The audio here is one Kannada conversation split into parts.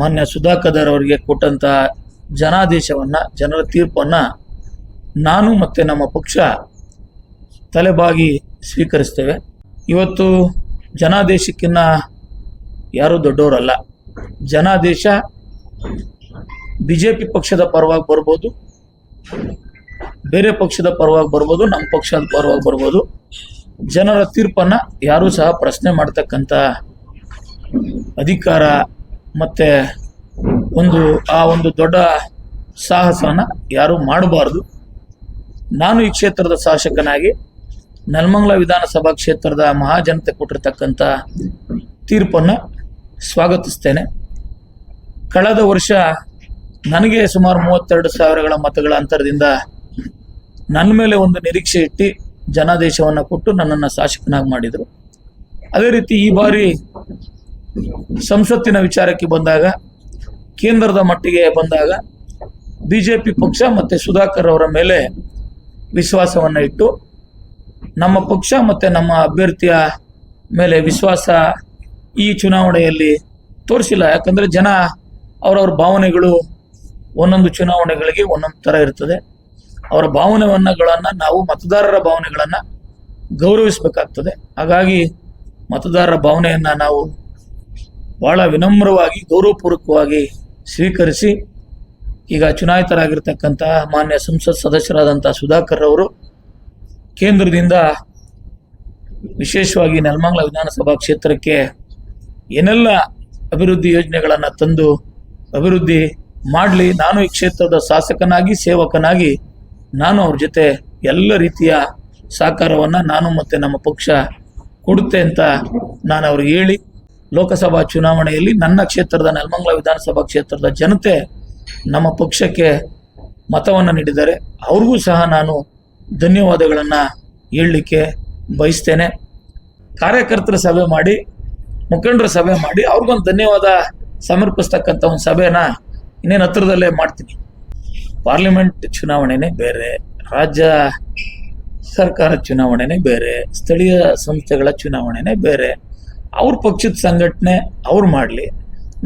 ಮಾನ್ಯ ಸುಧಾಕರ್ ಅವರಿಗೆ ಕೊಟ್ಟಂತ ಜನಾದೇಶವನ್ನ, ಜನರ ತೀರ್ಪನ್ನ ನಾನು ಮತ್ತೆ ನಮ್ಮ ಪಕ್ಷ ತಲೆಬಾಗಿ ಸ್ವೀಕರಿಸ್ತೇವೆ. ಇವತ್ತು ಜನಾದೇಶಕ್ಕಿನ್ನ ಯಾರೂ ದೊಡ್ಡವರಲ್ಲ. ಜನಾದೇಶ ಬಿ ಜೆ ಪಿ ಪಕ್ಷದ ಪರವಾಗಿ ಬರ್ಬೋದು, ಬೇರೆ ಪಕ್ಷದ ಪರವಾಗಿ ಬರ್ಬೋದು, ನಮ್ಮ ಪಕ್ಷದ ಪರವಾಗಿ ಬರ್ಬೋದು. ಜನರ ತೀರ್ಪನ್ನ ಯಾರೂ ಸಹ ಪ್ರಶ್ನೆ ಮಾಡ್ತಕ್ಕಂಥ ಅಧಿಕಾರ ಮತ್ತೆ ಒಂದು, ಆ ಒಂದು ದೊಡ್ಡ ಸಾಹಸನ ಯಾರು ಮಾಡಬಾರ್ದು. ನಾನು ಈ ಕ್ಷೇತ್ರದ ಶಾಸಕನಾಗಿ ನಲ್ಮಂಗ್ಲ ವಿಧಾನಸಭಾ ಕ್ಷೇತ್ರದ ಮಹಾಜನತೆ ಕೊಟ್ಟಿರ್ತಕ್ಕಂಥ ತೀರ್ಪನ್ನು ಸ್ವಾಗತಿಸ್ತೇನೆ. ಕಳೆದ ವರ್ಷ ನನಗೆ ಸುಮಾರು ಮೂವತ್ತೆರಡು ಸಾವಿರಗಳ ಮತಗಳ ಅಂತರದಿಂದ ನನ್ನ ಮೇಲೆ ಒಂದು ನಿರೀಕ್ಷೆ ಇಟ್ಟು ಜನಾದೇಶವನ್ನು ಕೊಟ್ಟು ನನ್ನನ್ನು ಶಾಸಕನಾಗಿ ಮಾಡಿದರು. ಅದೇ ರೀತಿ ಈ ಬಾರಿ ಸಂಸತ್ತಿನ ವಿಚಾರಕ್ಕೆ ಬಂದಾಗ, ಕೇಂದ್ರದ ಮಟ್ಟಿಗೆ ಬಂದಾಗ ಬಿ ಜೆ ಪಿ ಪಕ್ಷ ಮತ್ತು ಸುಧಾಕರ್ ಅವರ ಮೇಲೆ ವಿಶ್ವಾಸವನ್ನು ಇಟ್ಟು, ನಮ್ಮ ಪಕ್ಷ ಮತ್ತು ನಮ್ಮ ಅಭ್ಯರ್ಥಿಯ ಮೇಲೆ ವಿಶ್ವಾಸ ಈ ಚುನಾವಣೆಯಲ್ಲಿ ತೋರಿಸಿಲ್ಲ. ಯಾಕಂದರೆ ಜನ ಅವರವ್ರ ಭಾವನೆಗಳು ಒಂದೊಂದು ಚುನಾವಣೆಗಳಿಗೆ ಒಂದೊಂದು ಥರ ಇರ್ತದೆ. ಅವರ ಭಾವನೆಗಳನ್ನ ನಾವು ಮತದಾರರ ಭಾವನೆಗಳನ್ನು ಗೌರವಿಸಬೇಕಾಗ್ತದೆ. ಹಾಗಾಗಿ ಮತದಾರರ ಭಾವನೆಯನ್ನು ನಾವು ಬಹಳ ವಿನಮ್ರವಾಗಿ, ಗೌರವಪೂರ್ವಕವಾಗಿ ಸ್ವೀಕರಿಸಿ, ಈಗ ಚುನಾಯಿತರಾಗಿರ್ತಕ್ಕಂತಹ ಮಾನ್ಯ ಸಂಸತ್ ಸದಸ್ಯರಾದಂಥ ಸುಧಾಕರ್ ಅವರು ಕೇಂದ್ರದಿಂದ ವಿಶೇಷವಾಗಿ ನೆಲಮಂಗಲ ವಿಧಾನಸಭಾ ಕ್ಷೇತ್ರಕ್ಕೆ ಏನೆಲ್ಲ ಅಭಿವೃದ್ಧಿ ಯೋಜನೆಗಳನ್ನು ತಂದು ಅಭಿವೃದ್ಧಿ ಮಾಡಲಿ, ನಾನು ಈ ಕ್ಷೇತ್ರದ ಶಾಸಕನಾಗಿ, ಸೇವಕನಾಗಿ, ನಾನು ಅವ್ರ ಜೊತೆ ಎಲ್ಲ ರೀತಿಯ ಸಹಕಾರವನ್ನು ನಾನು ಮತ್ತು ನಮ್ಮ ಪಕ್ಷ ಕೊಡುತ್ತೆ ಅಂತ ನಾನು ಅವ್ರಿಗೆ ಹೇಳಿ ಲೋಕಸಭಾ ಚುನಾವಣೆಯಲ್ಲಿ ನನ್ನ ಕ್ಷೇತ್ರದ ನೆಲಮಂಗಲ ವಿಧಾನಸಭಾ ಕ್ಷೇತ್ರದ ಜನತೆ ನಮ್ಮ ಪಕ್ಷಕ್ಕೆ ಮತವನ್ನು ನೀಡಿದ್ದಾರೆ. ಅವ್ರಿಗೂ ಸಹ ನಾನು ಧನ್ಯವಾದಗಳನ್ನು ಹೇಳಲಿಕ್ಕೆ ಬಯಸ್ತೇನೆ. ಕಾರ್ಯಕರ್ತರ ಸಭೆ ಮಾಡಿ, ಮುಖಂಡರ ಸಭೆ ಮಾಡಿ, ಅವ್ರಿಗೊಂದು ಧನ್ಯವಾದ ಸಮರ್ಪಿಸ್ತಕ್ಕಂಥ ಒಂದು ಸಭೆನ ಇನ್ನೇನು ಹತ್ರದಲ್ಲೇ ಮಾಡ್ತೀನಿ. ಪಾರ್ಲಿಮೆಂಟ್ ಚುನಾವಣೆನೇ ಬೇರೆ, ರಾಜ್ಯ ಸರ್ಕಾರ ಚುನಾವಣೆನೇ ಬೇರೆ, ಸ್ಥಳೀಯ ಸಂಸ್ಥೆಗಳ ಚುನಾವಣೆನೇ ಬೇರೆ. ಅವ್ರ ಪಕ್ಷದ ಸಂಘಟನೆ ಅವ್ರು ಮಾಡಲಿ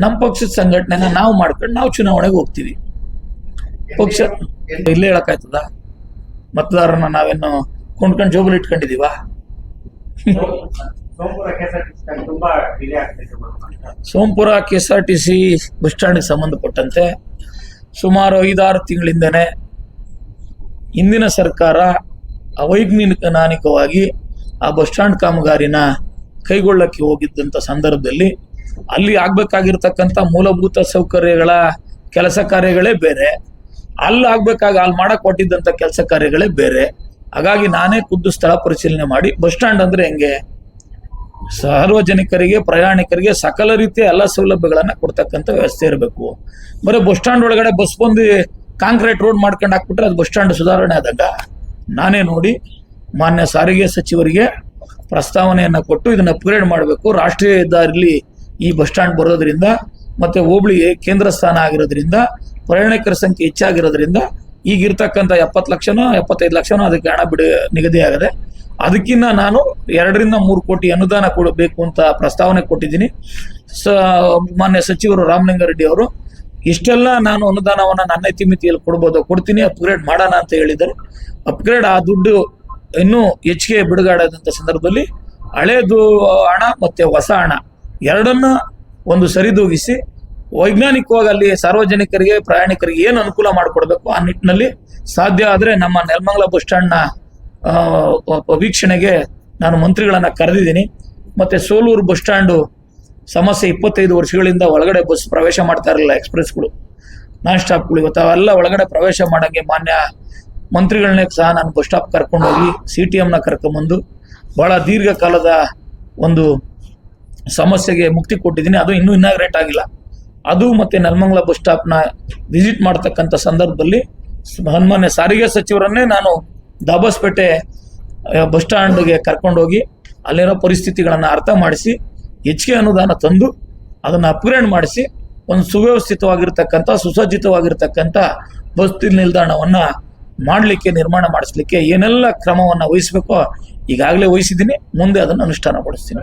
ನಮ್ಮ ಪಕ್ಷದ ಸಂಘಟನೆನ ನಾವು ಮಾಡ್ಕೊಂಡು ನಾವು ಚುನಾವಣೆಗೆ ಹೋಗ್ತೀವಿ. ಪಕ್ಷ ಇಲ್ಲೇ ಹೇಳಕ್ಕಾಯ್ತದ? ಮತದಾರನ ನಾವೇನು ಕೊಂಡ್ಕೊಂಡು ಜೋಬಲ್ ಇಟ್ಕೊಂಡಿದೀವ? Somapura K S R T C bus stand ಸಂಬಂಧಪಟ್ಟಂತೆ ಸುಮಾರು ಐದಾರು ತಿಂಗಳಿಂದನೇ ಇಂದಿನ ಸರ್ಕಾರ ಅವೈಜ್ಞಾನಿಕವಾಗಿ ಆ ಬಸ್ ಸ್ಟ್ಯಾಂಡ್ ಕಾಮಗಾರಿನ ಕೈಗೊಳ್ಳಕ್ಕೆ ಹೋಗಿದ್ದಂಥ ಸಂದರ್ಭದಲ್ಲಿ ಅಲ್ಲಿ ಆಗಬೇಕಾಗಿರ್ತಕ್ಕಂಥ ಮೂಲಭೂತ ಸೌಕರ್ಯಗಳ ಕೆಲಸ ಕಾರ್ಯಗಳೇ ಬೇರೆ. ಅಲ್ಲಿ ಆಗ್ಬೇಕಾಗ ಅಲ್ಲಿ ಮಾಡಕ್ ಕೊಟ್ಟಿದ್ದಂಥ ಕೆಲಸ ಕಾರ್ಯಗಳೇ ಬೇರೆ. ಹಾಗಾಗಿ ನಾನೇ ಖುದ್ದು ಸ್ಥಳ ಪರಿಶೀಲನೆ ಮಾಡಿ ಬಸ್ ಸ್ಟ್ಯಾಂಡ್ ಅಂದ್ರೆ ಹೆಂಗೆ? ಸಾರ್ವಜನಿಕರಿಗೆ, ಪ್ರಯಾಣಿಕರಿಗೆ ಸಕಲ ರೀತಿಯ ಎಲ್ಲ ಸೌಲಭ್ಯಗಳನ್ನ ಕೊಡ್ತಕ್ಕಂಥ ವ್ಯವಸ್ಥೆ ಇರಬೇಕು. ಬರೀ ಬಸ್ ಸ್ಟ್ಯಾಂಡ್ ಒಳಗಡೆ ಬಸ್ ಬಂದು ಕಾಂಕ್ರೀಟ್ ರೋಡ್ ಮಾಡ್ಕೊಂಡು ಹಾಕ್ಬಿಟ್ರೆ ಅದು ಬಸ್ ಸ್ಟ್ಯಾಂಡ್ ಸುಧಾರಣೆ ಆದಾಗ. ನಾನೇ ನೋಡಿ ಮಾನ್ಯ ಸಾರಿಗೆ ಸಚಿವರಿಗೆ ಪ್ರಸ್ತಾವನೆಯನ್ನ ಕೊಟ್ಟು ಇದನ್ನ ಅಪ್ಗ್ರೇಡ್ ಮಾಡಬೇಕು. ರಾಷ್ಟ್ರೀಯ ಹೆದ್ದಾರಿಲಿ ಈ ಬಸ್ ಸ್ಟ್ಯಾಂಡ್ ಬರೋದ್ರಿಂದ ಮತ್ತೆ ಹೋಬಳಿ ಕೇಂದ್ರ ಸ್ಥಾನ ಆಗಿರೋದ್ರಿಂದ, ಪ್ರಯಾಣಿಕರ ಸಂಖ್ಯೆ ಹೆಚ್ಚಾಗಿರೋದ್ರಿಂದ ಈಗಿರ್ತಕ್ಕಂಥ ಎಪ್ಪತ್ತು ಲಕ್ಷನೋ, ಎಪ್ಪತ್ತೈದು ಲಕ್ಷನೋ ಅದಕ್ಕೆ ಹಣ ಬಿಡ ನಿಗದಿಯಾಗಿದೆ ಅದಕ್ಕಿಂತ ನಾನು ಎರಡರಿಂದ ಮೂರು ಕೋಟಿ ಅನುದಾನ ಕೊಡಬೇಕು ಅಂತ ಪ್ರಸ್ತಾವನೆ ಕೊಟ್ಟಿದ್ದೀನಿ. ಸ, ಮಾನ್ಯ ಸಚಿವರು ರಾಮಲಿಂಗಾರೆಡ್ಡಿ ಅವರು, ಇಷ್ಟೆಲ್ಲ ನಾನು ಅನುದಾನವನ್ನು ನನ್ನ ಇತಿಮಿತಿಯಲ್ಲಿ ಕೊಡ್ಬೋದು ಕೊಡ್ತೀನಿ ಅಪ್ಗ್ರೇಡ್ ಮಾಡೋಣ ಅಂತ ಹೇಳಿದರು ಅಪ್ಗ್ರೇಡ್ ಆ ದುಡ್ಡು ಇನ್ನೂ ಹೆಚ್ಚಿಗೆ ಬಿಡುಗಡೆಯಾದಂಥ ಸಂದರ್ಭದಲ್ಲಿ ಹಳೇದು ಹಣ ಮತ್ತೆ ಹೊಸ ಹಣ ಎರಡನ್ನ ಒಂದು ಸರಿದೂಗಿಸಿ ವೈಜ್ಞಾನಿಕವಾಗಿ ಅಲ್ಲಿ ಸಾರ್ವಜನಿಕರಿಗೆ, ಪ್ರಯಾಣಿಕರಿಗೆ ಏನು ಅನುಕೂಲ ಮಾಡಿಕೊಡ್ಬೇಕು ಆ ನಿಟ್ಟಿನಲ್ಲಿ ಸಾಧ್ಯ ಆದರೆ ನಮ್ಮ ನೆಲಮಂಗಲ ಬಸ್ ಸ್ಟ್ಯಾಂಡ್ನ ವೀಕ್ಷಣೆಗೆ ನಾನು ಮಂತ್ರಿಗಳನ್ನು ಕರೆದಿದ್ದೀನಿ. ಮತ್ತು ಸೋಲೂರು ಬಸ್ ಸ್ಟ್ಯಾಂಡು ಸಮಸ್ಯೆ ಇಪ್ಪತ್ತೈದು ವರ್ಷಗಳಿಂದ ಒಳಗಡೆ ಬಸ್ ಪ್ರವೇಶ ಮಾಡ್ತಾ ಇರಲಿಲ್ಲ ಎಕ್ಸ್ಪ್ರೆಸ್ಗಳು, ನಾನ್ ಸ್ಟಾಪ್ಗಳು ಇವತ್ತು ಅವೆಲ್ಲ ಒಳಗಡೆ ಪ್ರವೇಶ ಮಾಡೋಂಗೆ ಮಾನ್ಯ ಮಂತ್ರಿಗಳನ್ನೇ ಸಹ ನಾನು ಬಸ್ ಸ್ಟಾಪ್ ಕರ್ಕೊಂಡೋಗಿ ಸಿ ಟಿ ಎಮ್ನ ಕರ್ಕೊಂಬಂದು ಬಹಳ ದೀರ್ಘಕಾಲದ ಒಂದು ಸಮಸ್ಯೆಗೆ ಮುಕ್ತಿ ಕೊಟ್ಟಿದ್ದೀನಿ. ಅದು ಇನ್ನೂ ಇನ್ನಾಗ್ರೇಟ್ ಆಗಿಲ್ಲ. ಅದು ಮತ್ತು ನೆಲಮಂಗಲ ಬಸ್ ಸ್ಟಾಪ್ನ ವಿಸಿಟ್ ಮಾಡ್ತಕ್ಕಂಥ ಸಂದರ್ಭದಲ್ಲಿ ಸನ್ಮಾನ್ಯ ಸಾರಿಗೆ ಸಚಿವರನ್ನೇ ನಾನು ದಾಬಸ್ಪೇಟೆ ಬಸ್ ಸ್ಟ್ಯಾಂಡ್ಗೆ ಕರ್ಕೊಂಡೋಗಿ ಅಲ್ಲಿರೋ ಪರಿಸ್ಥಿತಿಗಳನ್ನು ಅರ್ಥ ಮಾಡಿಸಿ, ಹೆಚ್ಚಿಗೆ ಅನುದಾನ ತಂದು ಅದನ್ನು ಅಪ್ಗ್ರೇಡ್ ಮಾಡಿಸಿ, ಒಂದು ಸುವ್ಯವಸ್ಥಿತವಾಗಿರ್ತಕ್ಕಂಥ, ಸುಸಜ್ಜಿತವಾಗಿರ್ತಕ್ಕಂಥ ಬಸ್ ನಿಲ್ದಾಣವನ್ನು ಮಾಡಲಿಕ್ಕೆ ನಿರ್ಮಾಣ ಮಾಡಿಸ್ಲಿಕ್ಕೆ ಏನೆಲ್ಲ ಕ್ರಮವನ್ನು ವಹಿಸಬೇಕೋ ಈಗಾಗಲೇ ವಹಿಸಿದ್ದೀನಿ. ಮುಂದೆ ಅದನ್ನು ಅನುಷ್ಠಾನಗೊಳಿಸ್ತೀನಿ.